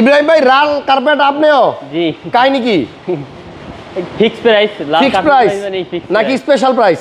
ইব্রাহিম ভাই লাল কার্পেট আপনিও? জি। কাহিনী কি? ফিক্স প্রাইস ফিক্স প্রাইস নাকি স্পেশাল প্রাইস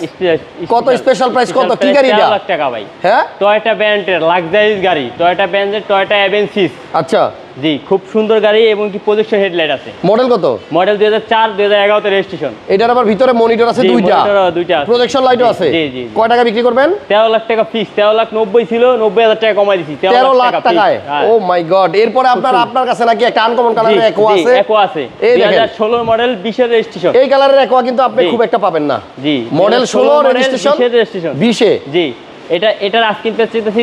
কত স্পেশাল প্রাইস কত? কি গাড়ি এটা? লাখ টাকা ভাই। হ্যাঁ? টয়টা ব্র্যান্ডের লাক্সারিজ গাড়ি। টয়টা ব্র্যান্ডের টয়টা অ্যাভেন্সিস আচ্ছা। জি খুব সুন্দর গাড়ি এবং কি প্রজেকশন হেডলাইট আছে। মডেল কত? মডেল দুই হাজার চার দুই হাজার এগারোতে রেজিস্ট্রেশন এটার আবার ভিতরে মনিটর আছে দুইটা। দুইটা প্রজেকশন লাইটও আছে। জি, জি। কয় টাকা বিক্রি করবেন? তেরো লাখ টাকা ফিক্স তেরো লাখ নব্বই ছিল নব্বই হাজার টাকা কমাই দিচ্ছি তেরো লাখ fix, টাকায়। ও মাই গড এরপরে আপনার আপনার কাছে নাকি একটা আনকমন কালারের একো আছে? একো আছে। এই দুই দেখেন হাজার ষোলোর মডেল বিশের রেজিস্ট্রেশন এই কালারের একোয়া কিন্তু আপনি খুব একটা পাবেন না। জি। মডেল 2016 ষোলো রেজিস্ট্রেশন 20 রেজিস্ট্রেশন বিশে? জি। এটা এটার আজকিন প্রাইস চাইতেছি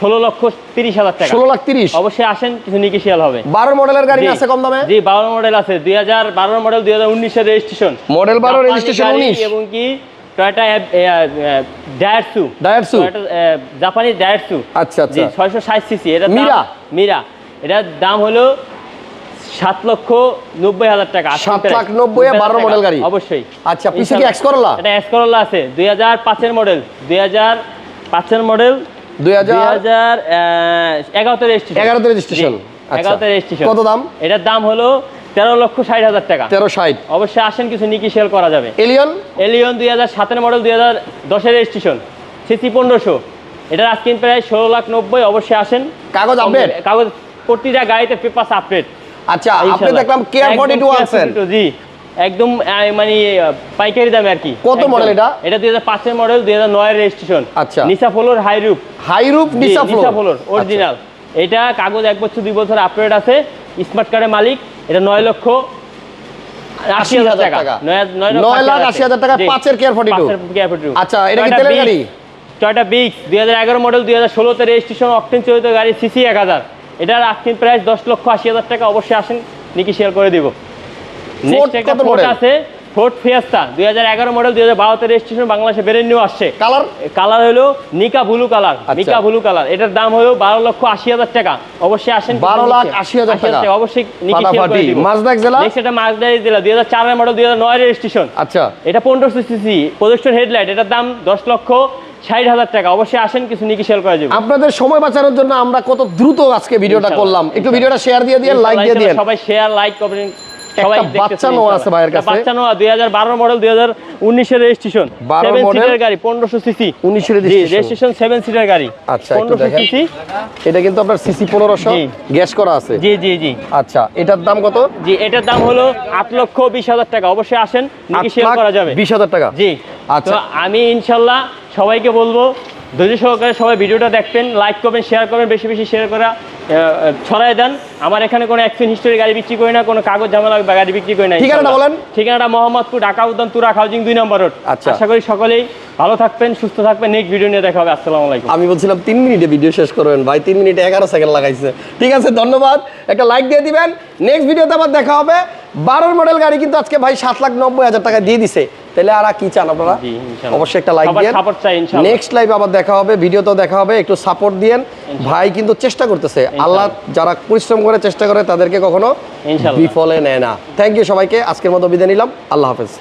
ষোলো লক্ষ তিরিশ হাজার টাকা। ষোলো লাখ তিরিশ? অবশ্যই আসেন কিছু নিকিশিয়াল হবে। বারো মডেলের গাড়ি আছে কম দামে? জি বারো মডেল আছে দুই হাজার বারো মডেল দুই হাজার উনিশের রেজিস্ট্রেশন মডেল বারো রেজিস্ট্রেশন উনিশ। এবং কি টয়টা ডায়ারসু ডায়ারসু জাপানি ডায়ারসু আচ্ছা আচ্ছা। ছয়শো ষাট সিসি এটা মীরা? মীরা এটার দাম হলো সাত লক্ষ নব্বই হাজার টাকা। সাত লাখ নব্বই বারো মডেল গাড়ি। অবশ্যই। আচ্ছা পিছে কি এক্স করলা এটা এস করোলা আছে। দুই হাজার পাঁচের মডেল দুই হাজার পাঁচের মডেল দুই হাজার হাজার এগারোতে রেজিস্ট্রেশন এগারোতে রেজিস্ট্রেশন এগারোতে রেজিস্ট্রেশন কত দাম? এটার দাম হলো তেরো লক্ষ ষাট হাজার টাকা। তেরো ষাট। অবশ্যই আসেন কিছু নিকি সেল করা যাবে। এলিয়ন এলিয়ন দুই হাজার সাতের মডেল দুই হাজার দশের রেজিস্ট্রেশন সিসি পনেরোশো। এটার আজকিন প্রায় ষোলো লাখ নব্বই অবশ্যই আসেন। কাগজ আপডেট কাগজ প্রতিটা গাড়িতে পেপার আপডেট আচ্ছা আপনি দেখলাম কেয়ার ফর্টি টু আনছেন জি। একদম মানে পাইকারি দামে আর কি। কত model এটা? এটা দুই হাজার পাঁচের মডেল দুই হাজার নয়ের রেজিস্ট্রেশন আচ্ছা। নিসা floor high roof high roof নিসা নিসা ফ্লোর অরিজিনাল এটা কাগজ এক বছর দুই বছর আপডেট আছে। স্মার্ট কার্ডের মালিক। এটা নয় লক্ষ আশি হাজার টাকা। নয়- লাখ আশি হাজার টাকা। পাঁচের 42 পাঁচের Care 42 আচ্ছা, এটা কি তেলের গাড়ি? টয়োটা দুই হাজার এগারো মডেল দুই হাজার ষোলোতে রেজিস্ট্রেশন অকটেন চলিত গাড়ি সিসি এক হাজার। এটার আস্কিং প্রাইস দশ লক্ষ আশি হাজার টাকা অবশ্যই আসেন নিকি শেয়ার করে দিব। নেক্সট একটা ফোর্ট আছে ফোর্ট ফিয়াস্তা দুই হাজার এগারো মডেল দুই হাজার বারোতে রেজিস্ট্রেশন বাংলাদেশে বেরেন নিউ আসছে। কালার কালার হলো নিকা ব্লু কালার। নিকা ব্লু কালার এটার দাম হলো বারো লক্ষ আশি হাজার টাকা। অবশ্যই আসেন 12 লাখ 80,000 টাকা। অবশ্যই নিকি শেয়ার করে দিব। মাজদা জেলা? নেক্সট এটা মাছদারি জেলা দুই হাজার চারের মডেল দুই হাজার নয় রেজিস্ট্রেশন আচ্ছা। এটা পনেরোশো সিসি প্রজেকশন হেডলাইট এটার দাম দশ লক্ষ ষাট হাজার টাকা। অবশ্যই আসেন কিছু নিকি সেল করা যাবে? আপনাদের সময় বাঁচানোর জন্য আমরা কত দ্রুত আজকে ভিডিওটা করলাম। একটু ভিডিওটা শেয়ার দিয়ে দিয়ে লাইক দিয়ে দিয়ে সবাই শেয়ার লাইক করবেন একটা বাচ্চা নোয়া আছে ভাইয়ের কাছে। বাচ্চা নোয়া দুই হাজার বারো মডেল দুই হাজার রেজিস্ট্রেশন 12 সেভেন গাড়ি পনেরোশো সিসি 19 এর রেজিস্ট্রেশন সেভেন সিটের গাড়ি আচ্ছা, একটু পনেরোশো দেখেন। সিসি এটা কিন্তু আপনার সিসি পনেরোশো জি। গ্যাস করা আছে। জি জি জি। আচ্ছা এটার দাম কত? জি এটার দাম হলো আট লক্ষ বিশ হাজার টাকা। অবশ্যই আসেন শেয়ার করা যাবে। বিশ হাজার টাকা। জি। আচ্ছা। আমি ইনশাল্লাহ সবাইকে বলব ধৈর্য সহকারে সবাই ভিডিওটা দেখবেন লাইক করবেন শেয়ার করবেন বেশি বেশি শেয়ার করা। ছড়ায় দেন। আমার এখানে কোনো অ্যাক্সিডেন্ট হিস্টোরি গাড়ি বিক্রি করি না কোনো কাগজ ঝামেলা বা গাড়ি বিক্রি করি না ঠিকানাটা বলেন। ঠিকানাটা মোহাম্মদপুর ঢাকা উদ্যান তুরা হাউজিং দুই নম্বর রোড। আচ্ছা। আশা করি সকলেই ভালো থাকবেন সুস্থ থাকবেন। নেক্সট ভিডিও নিয়ে দেখা হবে। আসসালামু আলাইকুম। আমি বলছিলাম তিন মিনিটে ভিডিও শেষ করবেন। ভাই তিন মিনিটে এগারো সেকেন্ড লাগাইছে। ঠিক আছে ধন্যবাদ। একটা লাইক দিয়ে দিবেন। নেক্সট ভিডিওতে আবার দেখা হবে। বারোর মডেল গাড়ি কিন্তু আজকে ভাই সাত লাখ নব্বই হাজার টাকা দিয়ে দিছে। তাহলে আর কি চান আপনারা? অবশ্যই একটা লাইক দিয়ে। নেক্সট লাইভ আবার দেখা হবে ভিডিওতেও দেখা হবে একটু সাপোর্ট দিয়েন। ভাই কিন্তু চেষ্টা করতেছে। আল্লাহ যারা পরিশ্রম করে চেষ্টা করে তাদেরকে কখনো। বিফলে নেয় না। থ্যাংক ইউ সবাইকে আজকের মতো বিদায় নিলাম। আল্লাহ হাফেজ।